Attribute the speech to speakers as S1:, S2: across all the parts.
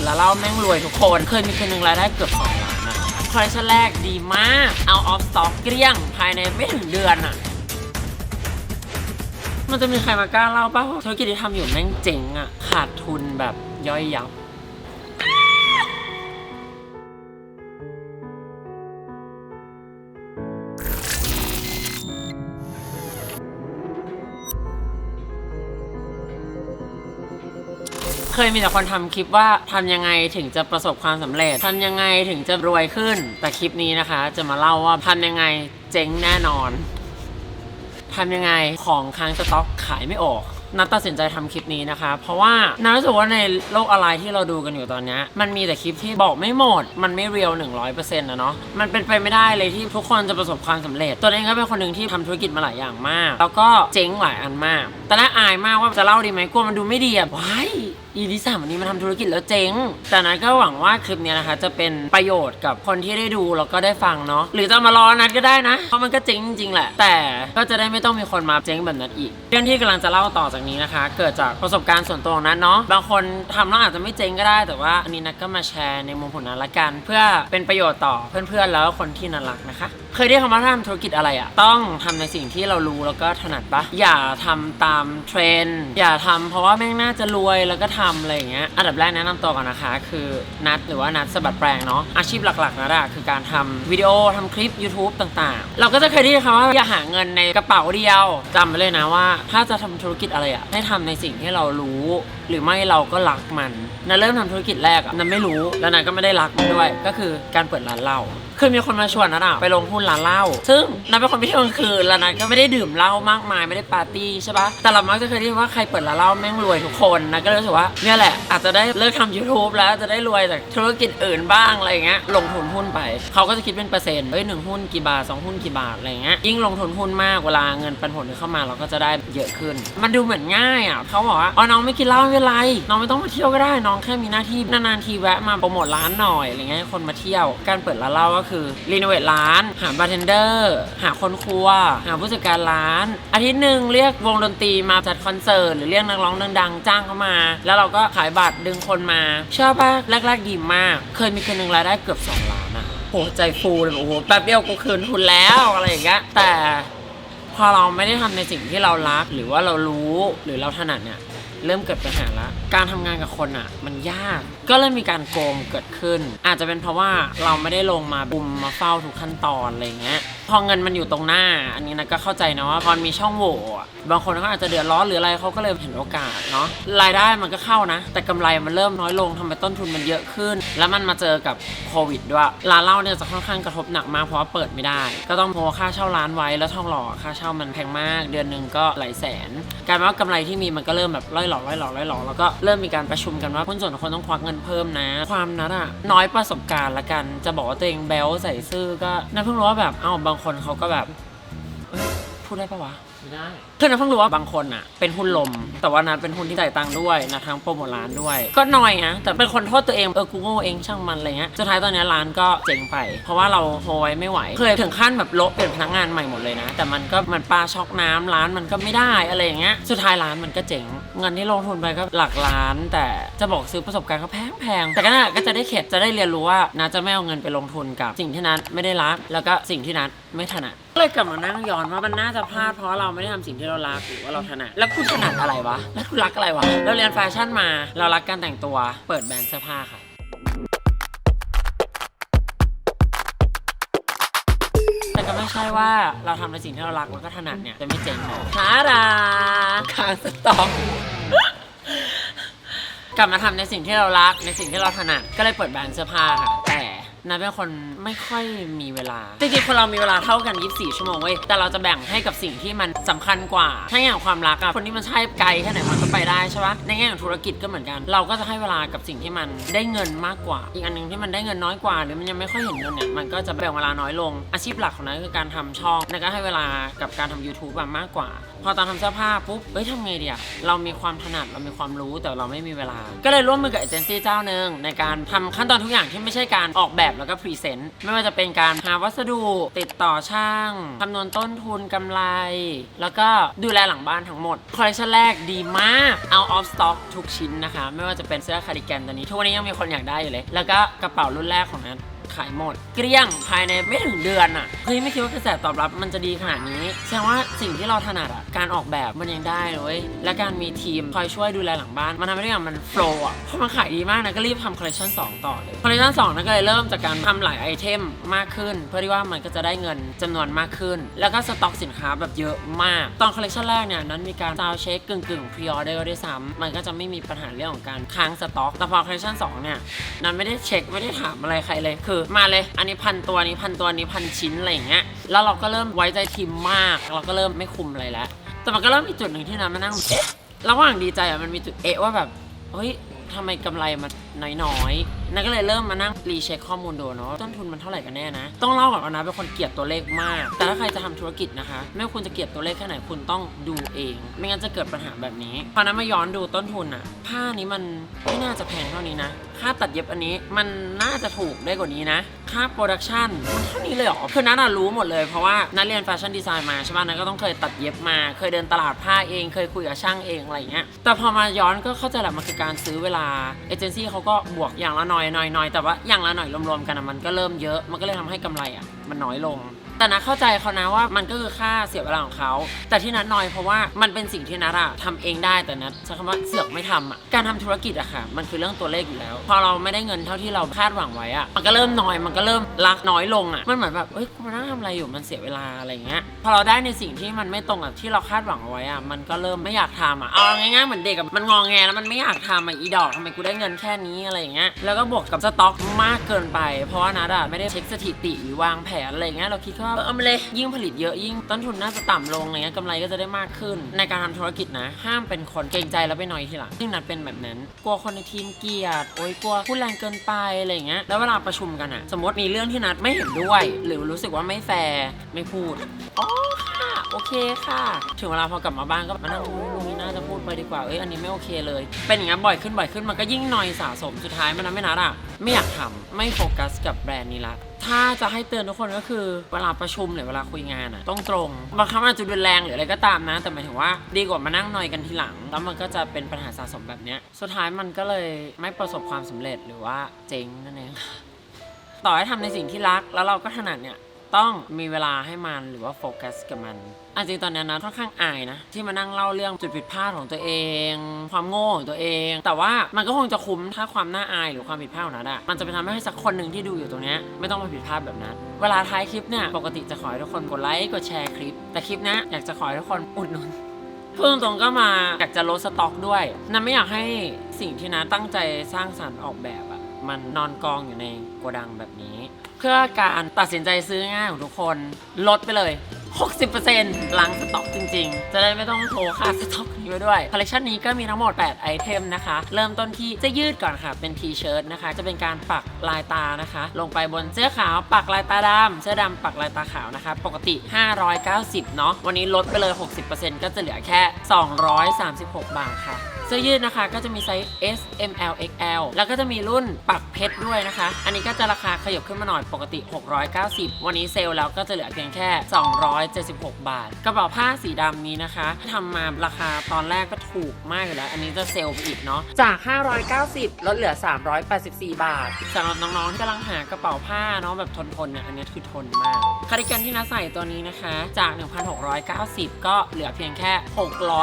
S1: ดแล้วเล่าแม่งรวยทุกคน เคยมีคนหนึ่งรายได้เกือบสองล้านอะคอลเลคชันแรกดีมาก เอาออฟสต็อกเกลี้ยง ภายในไม่ถึงเดือนอะมันจะมีใครมากล้าเล่าป่ะว่าธุรกิจที่ทำอยู่แม่งเจ๋งอะขาดทุนแบบย่อยยับ เคยมีแต่คนทำคลิปว่าทำยังไงถึงจะประสบความสำเร็จทำยังไงถึงจะรวยขึ้น แต่คลิปนี้นะคะ จะมาเล่าว่าทำยังไงเจ๊งแน่นอนทำยังไงของค้างสต็อกขายไม่ออกนัดตัดสินใจทำคลิปนี้นะคะ เพราะว่านัดรู้สึกว่าในโลกออนไลน์ที่เราดูกันอยู่ตอนนี้ มันมีแต่คลิปที่บอกไม่หมด มันไม่เรียล100%นต์นะเนาะ มันเป็นไปไม่ได้เลยที่ทุกคนจะประสบความสำเร็จ ตัวเองก็เป็นคนหนึ่งที่ทำธุรกิจมาหลายอย่างมาก แล้วก็เจ๊งหลายอันมาก แตอนแรกอายมากว่าจะเล่าดีไหมกลัวมันดูไม่ดีอะว้าย อีลิสามวันนี้มาทำธุรกิจแล้วเจ๊ง แต่นั้นก็หวังว่าคลิปนี้นะคะ จะเป็นประโยชน์กับคนที่ได้ดูแล้วก็ได้ฟังเนาะ หรือจะมารอนัดก็ได้นะ เพราะมันก็เจ๊งจริงๆแหละ แต่ก็จะได้ไม่ต้องมีคนมาเจ๊งแบบนั้นอีก เรื่องที่กำลังจะเล่าต่อจากนี้นะคะ เกิดจากประสบการณ์ส่วนตัวของนัทเนาะ บางคนทำแล้วอาจจะไม่เจ๊งก็ได้ แต่ว่าอันนี้นัทก็มาแชร์ในมุมของนัทละกัน เพื่อเป็นประโยชน์ต่อเพื่อนๆแล้วก็คนที่นัทรักนะคะ เคยได้คำว่าถ้าทำธุรกิจอะไรอะต้องทำในสิ่งที่เรารู้แล้วก็ถนัดปะอย่าทำตามเทรนด์อย่าทำเพราะว่าแม่งน่าจะรวยแล้วก็ทำอะไรอย่างเงี้ยอันดับแรกแนะนำตัวก่อนนะคะ คือนัดหรือว่านัดสะบัดแปลงเนาะอาชีพหลักๆนัดอะคือการทำวิดีโอทำคลิป YouTube ต่างๆ เราก็จะเคยได้ยินคำว่าอย่าหาเงินในกระเป๋าเดียวจำไว้เลยนะว่า ถ้าจะทำธุรกิจอะไรอะให้ทำในสิ่งที่เรารู้ หรือไม่เราก็รักมันนัดเริ่มทำธุรกิจแรกอะนัดไม่รู้แล้วนัดก็ไม่ได้รักมันด้วย ก็คือการเปิดร้านเหล้า คยมีคนมาชวนนัดอะไปลงหุ้นร้านเหล้าซึ่งนัดเป็นคนไม่เที่ยวกลางคืนแล้วนัดก็ไม่ได้ดื่มเหล้ามากมายไม่ได้ปาร์ตี้ใช่ปะแต่เรามักจะเคยได้ยินว่าใครเปิดร้านเหล้าแม่งรวยทุกคนนัดก็เลยรู้สึกว่าเนี่ยแหละอาจจะได้เลิกทำ YouTube แล้วจะได้รวยจากธุรกิจอื่นบ้างอะไรเงี้ยลงทุนหุ้นไปเขาก็จะคิดเป็นเปอร์เซ็นต์เอ้ยหนึ่งหุ้นกี่บาทสองหุ้นกี่บาทอะไรเงี้ยยิ่งลงทุนหุ้นมากเวลาเงินปันผลเข้ามาเราก็จะได้เยอะขึ้น มันดูเหมือนง่ายอะเขาบอกว่าอ๋อน้องไม่กินเหล้าไม่เป็นไรน้องไม่ต้องมาเที่ยวก็ได้น้องแค่มีหน้าที่นานๆทีแวะมาโปรโมทร้านหน่อยอะไรเงี้ยคนมาเที่ยวการเปิดร้านเหล้าก็คือรีโนเวทร้าน หาบาร์เทนเดอร์หาคนครัว หาผู้จัดการร้าน อาทิตย์หนึ่งเรียกวงดนตรีมาจัดคอนเสิร์ตหรือเรียกนักร้องดังๆ จ้างเข้ามา แล้วเราก็ขายบัตรดึงคนมาเชื่อป่ะแรกๆดีมาก เคยมีคนหนึ่งรายได้เกือบสองล้านอะโหใจฟูเลยแบบโอ้โหแป๊บเดียวกูคืนทุนแล้วอะไรอย่างเงี้ยแต่พอเราไม่ได้ทำในสิ่งที่เรารักหรือว่าเรารู้หรือเราถนัดเนี่ย เริ่มเกิดปัญหาละการทำงานกับคนอะ มันยาก ก็เริ่มมีการโกงเกิดขึ้น อาจจะเป็นเพราะว่าเราไม่ได้ลงมาบุมมาเฝ้าทุกขั้นตอนอะไรเงี้ย พอเงินมันอยู่ตรงหน้า อันนี้นะก็เข้าใจนะว่าพอมีช่องโหว่อะบางคนเขาอาจจะเดือดร้อนหรืออะไรเขาก็เลยเห็นโอกาสเนาะรายได้มันก็เข้านะ แต่กำไรมันเริ่มน้อยลงทำไมต้นทุนมันเยอะขึ้น แล้วมันมาเจอกับโควิดด้วยร้านเหล้าเนี่ยจะค่อนข้างกระทบหนักมากเพราะว่าเปิดไม่ได้ ก็ต้องโพค่าเช่าร้านไว้แล้วทองหล่อค่าเช่ามันแพงมาก เดือนหนึ่งก็หลายแสนกลายเป็นว่ากำไรที่มีมันก็เริ่มแบบร่อยหล่อร่อยหล่อร่อยหล่อแล้วก็เริ่มมีการประชุมกันว่าหุ้นส่วนคนต้องควักเงินเพิ่มนะ ความนั้นอะน้อยประสบการณ์ละกัน จะบอกว่าตัวเองแบลใส่ซื่อก็นั่นเพิ่งรู้ว่าแบบเอ้าบางคนเขาก็แบบ พูดได้ปะวะ
S2: ไม่ได้
S1: คือนัทเพิ่งรู้ว่าบางคนอะ เป็นหุ้นลม แต่ว่านัทเป็นหุ้นที่จ่ายตังค์ด้วยนะทั้งโปรโมทร้านด้วย ก็น่อยนะแต่เป็นคนโทษตัวเองเออกูโง่เองช่างมันอะไรเงี้ยสุดท้ายตอนนี้ร้านก็เจ๊งไป เพราะว่าเราโฮไว้ไม่ไหวเคยถึงขั้นแบบลบเปลี่ยนพนักงานใหม่หมดเลยนะ แต่มันก็มันปลาช็อกน้ำร้านมันก็ไม่ได้อะไรอย่างเงี้ยสุดท้ายร้านมันก็เจ๊งเงินที่ลงทุนไปก็หลักล้าน แต่จะบอกซื้อประสบการณ์ก็แพงแพงแต่ก็น่าก็จะได้เข็ดจะได้เรียนรู้ว่านัทจะไม่เอาเงินไปลงทุนกับ สิ่งที่นัทไม่ได้รักแล้วก็สิ่งที่นัทไม่ถนัดก็เลยกลับมานั่งย้อนว่ามันน่าจะพลาดเพราะเราไม่ได้ทำสิ่งที่เรารักหรือว่าเราถนัดแล้วคุณถนัดอะไรวะแล้วคุณรักอะไรวะเราเรียนแฟชั่นมา เรารักการแต่งตัว เปิดแบรนด์เสื้อผ้าค่ะ แต่ก็ไม่ใช่ว่าเราทำในสิ่งที่เรารักแล้วก็ถนัดเนี่ยจะไม่เจ๋งนะฮาราคางสต็อก กลับมาทำในสิ่งที่เรารักในสิ่งที่เราถนัดก็เลยเปิดแบรนด์เสื้อผ้าค่ะ นัทเป็นคนไม่ค่อยมีเวลา จริงๆ คนเรามีเวลาเท่ากัน 24 ชั่วโมงเว้ย แต่เราจะแบ่งให้กับสิ่งที่มันสำคัญกว่า ถ้าอย่างความรักอะคนที่มันใช่ไกลแค่ไหนมันก็ไปได้ใช่ปะในแง่ของธุรกิจก็เหมือนกัน เราก็จะให้เวลากับสิ่งที่มันได้เงินมากกว่า อีกอันหนึงที่มันได้เงินน้อยกว่า หรือมันยังไม่ค่อยเห็นเงินเนี่ยมันก็จะแบ่งเวลาน้อยลง อาชีพหลักของนั้นคือการทำช่องแล้วก็ให้เวลากับการทำ YouTube อะมากกว่า พอตอนทำเสื้อผ้าปุ๊บเอ้ยทำไงดีอะเรามีความถนัดเรามีความรู้แต่เราไม่มีเวลา ก็เลยร่วมมือกับเอเจนซี่เจ้าหนึ่งในการทำขั้นตอนทุกอย่างที่ไม่ใช่การออกแบบแบบแล้วก็พรีเซนต์ไม่ว่าจะเป็นการหาวัสดุติดต่อช่างคำนวณต้นทุนกำไร แล้วก็ดูแลหลังบ้านทั้งหมดคอลเลคชันแรกดีมากเอาออฟสต็อกทุกชิ้นนะคะ ไม่ว่าจะเป็นเสื้อคาร์ดิแกนตัวนี้ทุกวันนี้ยังมีคนอยากได้อยู่เลย แล้วก็กระเป๋ารุ่นแรกของนั้น ขายหมด เกลี้ยงภายในไม่ถึงเดือนอะเฮ้ยไม่คิดว่ากระแสตอบรับมันจะดีขนาดนี้แสดงว่าสิ่งที่เราถนัดอะการออกแบบมันยังได้เลยและการมีทีมคอยช่วยดูแลหลังบ้าน มันทำให้ทุกอย่างมันโฟล์อะเพราะมันขายดีมากนะก็รีบทำคอลเลคชัน2ต่อเลยคอลเลคชัน2นั้นก็เลยเริ่มจากการทำหลายไอเทมมากขึ้น เพื่อที่ว่ามันก็จะได้เงินจำนวนมากขึ้น แล้วก็สต็อกสินค้าแบบเยอะมาก ตอนคอลเลคชันแรกเนี่ยนั้นมีการซาวเช็คกึ่งกึ่งพรีออเดอร์ด้วยซ้ำมันก็จะไม่มีปัญหาเรื่องของการค้างสต็อกแต่พอคอลเลคชัน2เนี่ยนั้นไม่ได้เช็คไม่ได้ถามอะไรใครเลยคือมาเลย อันนี้พันตัวนี้พันตัวนี้พันชิ้นอะไรอย่างเงี้ย แล้วเราก็เริ่มไว้ใจทีมมาก เราก็เริ่มไม่คุมอะไรแล้ว แต่มันก็เริ่มมีจุดหนึ่งที่น้ำมานั่งเระหว่างดีใจอะมันมีจุดเอะว่าแบบ เฮ้ยทำไมกำไรมันน้อยๆนั่นก็เลยเริ่มมานั่งรีเช็คข้อมูลดูเนาะต้นทุนมันเท่าไหร่กันแน่นะ ต้องเล่าก่อนว่านะเป็นคนเกลียดตัวเลขมาก แต่ถ้าใครจะทำธุรกิจนะคะ ไม่ว่าคุณจะเกลียดตัวเลขแค่ไหนคุณต้องดูเอง ไม่งั้นจะเกิดปัญหาแบบนี้พอนั้นมาย้อนดูต้นทุนอะผ้านี้มันไม่น่าจะแพงเท่านี้นะค่าตัดเย็บอันนี้มันน่าจะถูกได้กว่านี้นะ ค่าโปรดักชันมันเท่านี้เลยเหรอ คือนัทอะรู้หมดเลยเพราะว่านัทเรียนแฟชั่นดีไซน์มาใช่ป่ะนัทก็ต้องเคยตัดเย็บมา เคยเดินตลาดผ้าเอง เคยคุยกับช่างเองอะไรอย่างเงี้ย แต่พอมาย้อนก็เข้าใจแหละมันคือการซื้อเวลาเอเจนซี่เขาก็็บวกอย่างละหน่อยหน่อยหน่อยแต่ว่าอย่างละหน่อยรวมๆกันอะมันก็เริ่มเยอะ มันก็เลยทำให้กำไรอะมันน้อยลง แต่นะเข้าใจเขานะว่ามันก็คือค่าเสียเวลาของเขา แต่ที่นัดน้อยเพราะว่ามันเป็นสิ่งที่นัดอะทำเองได้แต่นัดใช้คำว่าเสือกไม่ทำอะการทำธุรกิจอะค่ะ มันคือเรื่องตัวเลขอยู่แล้ว พอเราไม่ได้เงินเท่าที่เราคาดหวังไว้อะมันก็เริ่มน้อยมันก็เริ่มรักน้อยลงอะมันเหมือนแบบเอ้ยกูมานั่งทำอะไรอยู่มันเสียเวลาอะไรเงี้ยพอเราได้ในสิ่งที่มันไม่ตรงกับที่เราคาดหวังเอาไว้อะมันก็เริ่มไม่อยากทำอะเอาง่ายๆเหมือนเด็กอะมันงองแงแล้วมันไม่อยากทำอะอีดอกทำไมกูได้เงินแค่นี้อะไรอย่างเงี้ยแล้วก็บวกกับสต็อกมากเกินไป เพราะว่านัดอะไม่ได้เช็คสถิติหรือวางแผนอะไรเงี้ยเราคิดว่าเออเอามาเลยยิ่งผลิตเยอะยิ่งต้นทุนน่าจะต่ำลงอะไรเงี้ยกำไรก็จะได้มากขึ้น ในการทำธุรกิจนะ ห้ามเป็นคนเกรงใจแล้วไปหน่อยทีหลังซึ่งนัดเป็นแบบนั้น กลัวคนในทีมเกลียดโอ๊ยกลัวพูดแรงเกินไปอะไรเงี้ยแล้วเวลาประชุมกันอะสมมติมีเรื่องที่นัดไม่เห็นด้วย หรือรู้สึกว่าไม่แฟร์ไม่พูดอ๋อค่ะโอเคค่ะ ถึงเวลาพอกลับมาบ้านก็มานั่งรู้ลุง น่าจะพูดไปดีกว่าเอ้ยอันนี้ไม่โอเคเลย เป็นอย่างนั้นบ่อยขึ้นบ่อยขึ้นมันก็ยิ่งหนอยสะสมสุดท้ายมันทำให้นัดอะไม่อยากทำไม่โฟกัสกับแบรนด์นี้ละถ้าจะให้เตือนทุกคนก็คือเวลาประชุมหรือเวลาคุยงานอะต้องตรงบางครั้งอาจจะรุนแรงหรืออะไรก็ตามนะ แต่หมายถึงว่าดีกว่ามานั่งหนอยกันทีหลัง แล้วมันก็จะเป็นปัญหาสะสมแบบเนี้ยสุดท้ายมันก็เลยไม่ประสบความสำเร็จหรือว่าเจ๊งนั่นเองต่อให้ทำในสิ่งที่รักแล้วเราก็ถนัดเนี่ย ต้องมีเวลาให้มันหรือว่าโฟกัสกับมันอันจริงตอนนี้นะค่อนข้างอายนะ ที่มานั่งเล่าเรื่องจุดผิดพลาดของตัวเอง ความโง่ของตัวเอง แต่ว่ามันก็คงจะคุ้มถ้าความน่าอายหรือความผิดพลาดของนัดอะมันจะไปทำให้สักคนหนึ่งที่ดูอยู่ตรงนี้ไม่ต้องมาผิดพลาดแบบนั้น เวลาท้ายคลิปเนี่ยปกติจะขอให้ทุกคนกดไลค์กดแชร์คลิป แต่คลิปนี้อยากจะขอให้ทุกคนอุดหนุนพูดตรงๆก็มาอยากจะลดสต็อกด้วยนันไม่อยากให้สิ่งที่นาตั้งใจสร้างสรรค์ออกแบบอะมันนอนกองอยู่ในโกดังแบบนี้ เพื่อการตัดสินใจซื้อง่ายของทุกคน ลดไปเลย 60%ล้างสต็อกจริงๆ จะได้ไม่ต้องโทรค่าสต็อกนี้ไปด้วยคอลเลคชันนี้ก็มีทั้งหมด 8 ไอเทมนะคะ เริ่มต้นที่เสื้อยืดก่อนค่ะ เป็นทีเชิ้ตนะคะ จะเป็นการปักลายตานะคะ ลงไปบนเสื้อขาว ปักลายตาดำเสื้อดำปักลายตาขาวนะคะ ปกติ 590 เนาะวันนี้ลดไปเลย 60%ก็จะเหลือแค่ 236 บาทค่ะ สื้อยืดนะคะ ก็จะมีไซส์ S M L X L แล้วก็จะมีรุ่นปักเพชรด้วยนะคะ อันนี้ก็จะราคาขยับขึ้นมาหน่อยปกติ 690 วันนี้เซลแล้วก็จะเหลือเพียงแค่ 276 บาท กระเป๋าผ้าสีดำนี้นะคะทำมาราคาตอนแรกก็ถูกมากอยู่แล้ว อันนี้จะเซลไปอีกเนาะจาก 590 ลดเหลือ 384 บาทสำหรับน้องๆที่กำลังหากระเป๋าผ้าเนาะแบบทนๆเนี่ยอันนี้คือทนมาก คาร์ดิแกนที่น้าใส่ตัวนี้นะคะ จาก 1,690 ก็เหลือเพียงแค่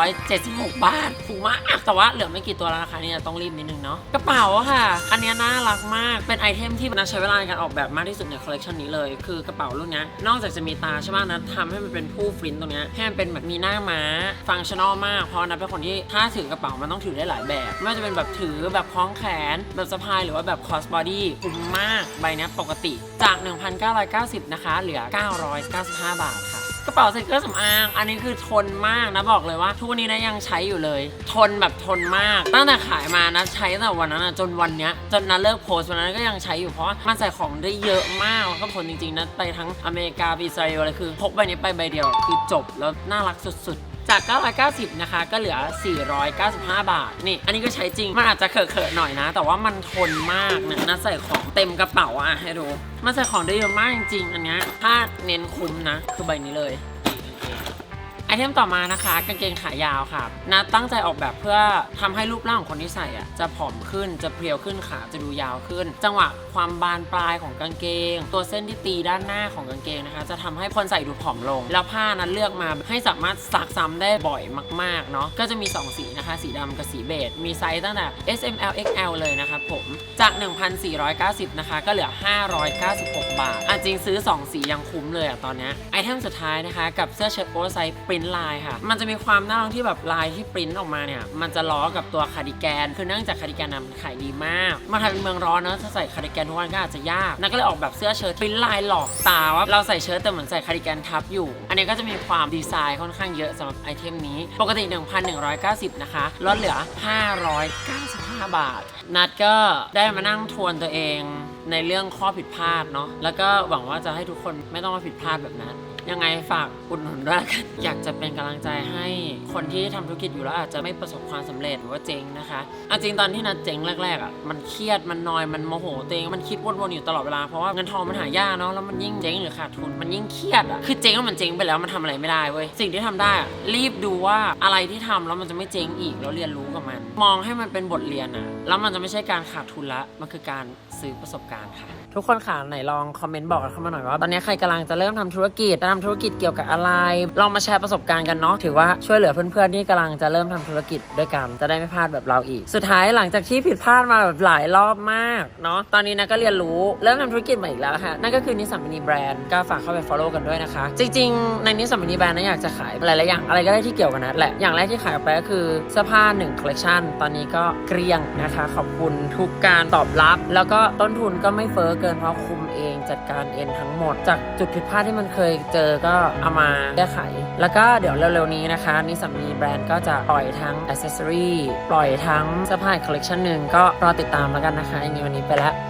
S1: 676 บาทถูกมากแต่ว่าเหลือไม่กี่ตัวแล้วนะคะนี่จะต้องรีบนิดนึงเนาะกระเป๋าค่ะ อันนี้น่ารักมากเป็นไอเทมที่นาใช้เวลาในการออกแบบมากที่สุดในคอลเลกชันนี้เลย คือกระเป๋ารุ่นนี้นอกจากจะมีตาใช่ไหมนะทำให้มันเป็นผู้ฟรินตรงนี้ให้มันเป็นแบบมีหน้าม้า ฟังชั่นอลมากเพราะนะเป็นคนที่ถ้าถือกระเป๋ามันต้องถือได้หลายแบบไม่ว่าจะเป็นแบบถือแบบคล้องแขน แบบสะพายหรือว่าแบบคอสบอดี้คุ้มมากใบนี้ปกติจาก 1,990 นะคะเหลือ995 บาทค่ะ กระเป๋าใส่เครื่องสำอาง อันนี้คือทนมากนะบอกเลยว่า ทุกวันนี้นะยังใช้อยู่เลย ทนแบบทนมาก ตั้งแต่ขายมานะใช้ตั้งแต่วันนั้นนะจนวันเนี้ยจนนะเลิกโพสต์วันนั้นก็ยังใช้อยู่เพราะมันใส่ของได้เยอะมากแล้วก็ทนจริงๆนะไปทั้งอเมริกาไปอิสราเอลอะไรคือพกใบนี้ไปใบเดียวคือจบแล้วน่ารักสุดๆ จาก 990 นะคะ ก็เหลือ 495 บาท นี่ อันนี้ก็ใช้จริง มันอาจจะเขอะๆหน่อยนะ แต่ว่ามันทนมากเนี่ยนะใส่ของเต็มกระเป๋าอะให้ดูมันใส่ของได้เยอะมากจริงๆ อันเนี้ยถ้าเน้นคุ้มนะ คือใบนี้เลย ไอเทมต่อมานะคะกางเกงขายาวค่ะนัดตั้งใจออกแบบเพื่อทำให้รูปร่างของคนที่ใส่อะจะผอมขึ้นจะเพรียวขึ้นขาจะดูยาวขึ้น จังหวะความบานปลายของกางเกง ตัวเส้นที่ตีด้านหน้าของกางเกงนะคะ จะทำให้คนใส่ดูผอมลง แล้วผ้านั้นเลือกมาให้สามารถซักซ้ำได้บ่อยมากๆเนาะก็จะมี 2 สีนะคะ สีดำกับสีเบจมีไซส์ตั้งแต่ S M L X L เลยนะครับผมจาก 1,490 นะคะ ก็เหลือ 596 บาทอะจริงซื้อ 2 สียังคุ้มเลยอะตอนนี้ไอเทมสุดท้ายนะคะกับเสื้อเชิ้ตโอเวไซส์ปรินลายค่ะ มันจะมีความน่ารักที่แบบลายที่ปริ้นออกมาเนี่ย มันจะล้อกับตัวคาร์ดิแกน คือเนื่องจากคาร์ดิแกนนะมันขายดีมากมาไทยเป็นเมืองร้อนเนอะถ้าใส่คาร์ดิแกนทุกวันก็อาจจะยากนั่นก็เลยออกแบบเสื้อเชิ้ตปริ้นลายหลอกตาว่าเราใส่เชิ้ตแต่เหมือนใส่คาร์ดิแกนทับอยู่ อันนี้ก็จะมีความดีไซน์ค่อนข้างเยอะสำหรับไอเทมนี้ ปกติ 1,190 นะคะ ลดเหลือ 595 บาท นัดก็ได้มานั่งทวนตัวเองในเรื่องข้อผิดพลาดเนาะ แล้วก็หวังว่าจะให้ทุกคนไม่ต้องมาผิดพลาดแบบนั้น ยังไงฝากอุดหนุนด้วยกันอยากจะเป็นกำลังใจให้คนที่ทำธุรกิจอยู่แล้วอาจจะไม่ประสบความสำเร็จหรือว่าเจ๊งนะคะอาจริงตอนที่นัดเจ๊งแรกๆอะมันเครียดมันนอยมันโมโหตัวเองมันคิดวนๆอยู่ตลอดเวลาเพราะว่าเงินทองมันหายากเนาะแล้วมันยิ่งเจ๊งหรือขาดทุนมันยิ่งเครียดอะคือเจ๊งแล้วมันเจ๊งไปแล้วมันทำอะไรไม่ได้เว้ยสิ่งที่ทำได้อะรีบดูว่าอะไรที่ทำแล้วมันจะไม่เจ๊งอีกแล้วเรียนรู้กับมัน มองให้มันเป็นบทเรียนอะแล้วมันจะไม่ใช่การขาดทุนละมันคือการซื้อประสบการณ์ค่ะ ทุกคนค่ะไหนลองคอมเมนต์บอกกันเข้ามาหน่อยว่า ตอนนี้ใครกำลังจะเริ่มทำธุรกิจจะทำธุรกิจเกี่ยวกับอะไร ลองมาแชร์ประสบการณ์กันเนาะถือว่าช่วยเหลือเพื่อนๆที่กำลังจะเริ่มทำธุรกิจด้วยกันจะได้ไม่พลาดแบบเราอีก สุดท้ายหลังจากที่ผิดพลาดมาแบบหลายรอบมากเนาะตอนนี้นะก็เรียนรู้เริ่มทำธุรกิจใหม่อีกแล้วค่ะนั่นก็คือนิสสัมมินีแบรนด์ก็ฝากเข้าไป follow กันด้วยนะคะ จริงๆ ในนิสสัมมินีแบรนด์นะอยากจะขายหลายๆอย่างอะไรก็ได้ที่เกี่ยวกับนัดแหละอย่างแรกที่ขายออกไปก็คือเสื้อผ้า1 collection ตอนนี้ก็เกลี้ยงนะคะ ขอบคุณทุกการตอบรับ แล้วก็ต้นทุนก็ไม่เฟ้อเกินเพราะคุมเองจัดการเองทั้งหมด จากจุดผิดพลาดที่มันเคยเจอก็เอามาแก้ไข แล้วก็เดี๋ยวเร็วๆนี้นะคะนิสสัมมีแบรนด์ก็จะปล่อยทั้งอ c เซสซอรีปล่อยทั้งเสื้อผ้าคอลเลคชันหนึ่งก็รอติดตามแล้วกันนะคะยังนี้วันนี้ไปแล้ว